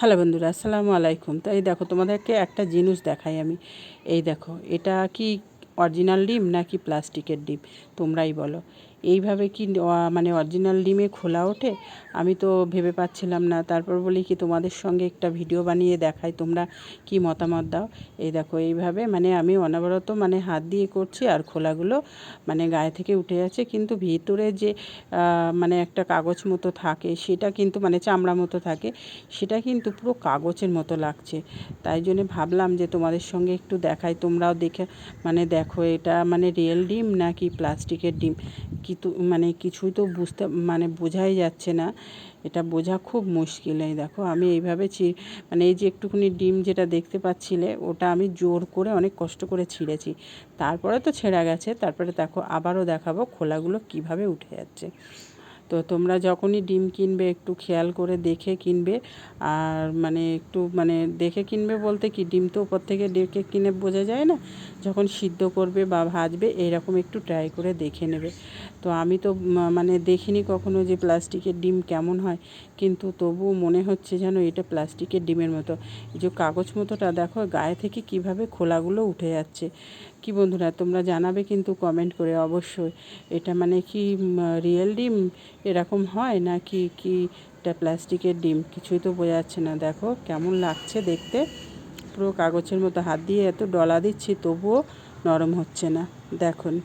Hello বন্ধুরা, আসসালামু আলাইকুম। তো এই দেখো, তোমাদেরকে একটা জিনিস দেখাই আমি। এই দেখো, এটা কি অরিজিনাল ডিম নাকি প্লাস্টিকের ডিম? তোমরাই বলো। এইভাবে কি মানে অরিজিনাল ডিমে খোলা ওঠে? আমি তো ভেবে পাচ্ছিলাম না। তারপর বলি কি, তোমাদের সঙ্গে একটা ভিডিও বানিয়ে দেখাই, তোমরা কি মতামত দাও? এই দেখো, এইভাবে মানে আমি অনবরত মানে হাত দিয়ে করছি আর খোলাগুলো মানে গায়ে থেকে উঠে যাচ্ছে। কিন্তু ভিতরে যে মানে একটা কাগজ মতো থাকে, সেটা কিন্তু মানে চামড়া মতো থাকে, সেটা কিন্তু পুরো কাগজের মতো লাগছে। তাই জন্য ভাবলাম যে তোমাদের সঙ্গে একটু দেখাই, তোমরাও দেখে মানে দেখো, এটা মানে রিয়েল ডিম নাকি প্লাস্টিকের ডিম? কিন্তু মানে কিছুই তো বুঝতে মানে বোঝাই যাচ্ছে না। এটা বোঝা খুব মুশকিল এই দেখো, আমি এইভাবে ছি মানে এই যে একটুখানি ডিম যেটা দেখতে পাচ্ছিলে, ওটা আমি জোর করে অনেক কষ্ট করে ছিঁড়েছি। তারপরে তো ছেঁড়া গেছে, তারপরে দেখো আবারও দেখাবো খোলাগুলো কীভাবে উঠে যাচ্ছে। তো তোমরা যখনই ডিম কিনবে, একটু খেয়াল করে দেখে কিনবে। আর মানে একটু মানে দেখে কিনবে বলতে কি, ডিম তো উপর থেকে ডেকে কিনে বোঝা যায় না। যখন সিদ্ধ করবে বা ভাজবে এরকম একটু ট্রাই করে দেখে নেবে। তো আমি তো মানে দেখিনি কখনো যে প্লাস্টিকের ডিম কেমন হয়। কিন্তু তবুও মনে হচ্ছে যেন এটা প্লাস্টিকের ডিমের মতো। এই যে কাগজ মতোটা, দেখো গায়ে থেকে কীভাবে খোলাগুলো উঠে যাচ্ছে। কি বন্ধুরা, তোমরা জানাবে কিন্তু কমেন্ট করে অবশ্যই। এটা মানে কি রিয়েল ডিম? এরকম হয় নাকি কি এটা প্লাস্টিকের ডিম? কিছুই তো বোঝা যাচ্ছে না। দেখো কেমন লাগছে দেখতে। পুরো কাগজের মতো হাত দিয়ে এত ডলা দিচ্ছি, তবুও নরম হচ্ছে না। দেখুন।